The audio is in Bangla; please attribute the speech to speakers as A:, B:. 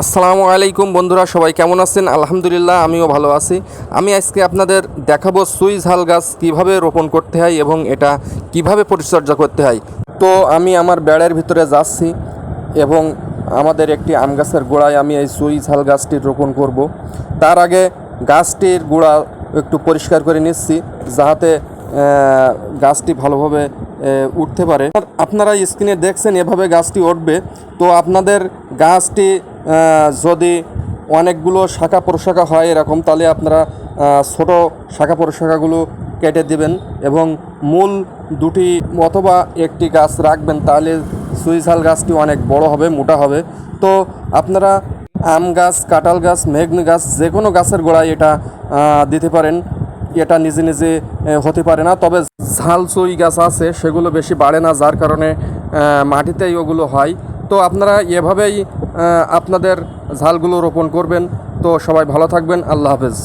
A: আসসালামু আলাইকুম বন্ধুরা, সবাই কেমন আছেন? আলহামদুলিল্লাহ, আমিও ভালো আছি। আমি আজকে আপনাদের দেখাবো সুই ঝাল গাছ কীভাবে রোপণ করতে হয় এবং এটা কীভাবে পরিচর্যা করতে হয়। তো আমি আমার বেড়ের ভিতরে যাচ্ছি এবং আমাদের একটি আম গাছের গোড়ায় আমি এই সুই ঝাল গাছটি রোপণ করব। তার আগে গাছটির গোড়া একটু পরিষ্কার করে নিচ্ছি, যাহাতে গাছটি ভালোভাবে উঠতে পারে। আপনারা স্ক্রিনে দেখছেন এভাবে গাছটি উঠবে। তো আপনাদের গাছটি যদি অনেকগুলো শাখা প্রশাখা হয় এরকম, তাহলে আপনারা ছোট শাখা প্রশাখাগুলো কেটে দিবেন এবং মূল দুটি অথবা একটি গাছ রাখবেন, তাহলে সুইঝাল গাছটি অনেক বড় হবে, মোটা হবে। তো আপনারা আম গাছ, কাঁঠাল গাছ, মেঘনি গাছ, যে কোনো গাছের গোড়ায় এটা দিতে পারেন। এটা নিজে নিজে হতে পারে না, তবে ঝাল চই গাছ আছে, সেগুলো বেশি বাড়ে না, যার কারণে মাটিতেই ওগুলো হয়। তো আপনারা এভাবেই আপনাদের ঝালগুলো রোপণ করবেন। তো সবাই ভালো থাকবেন। আল্লাহ হাফেজ।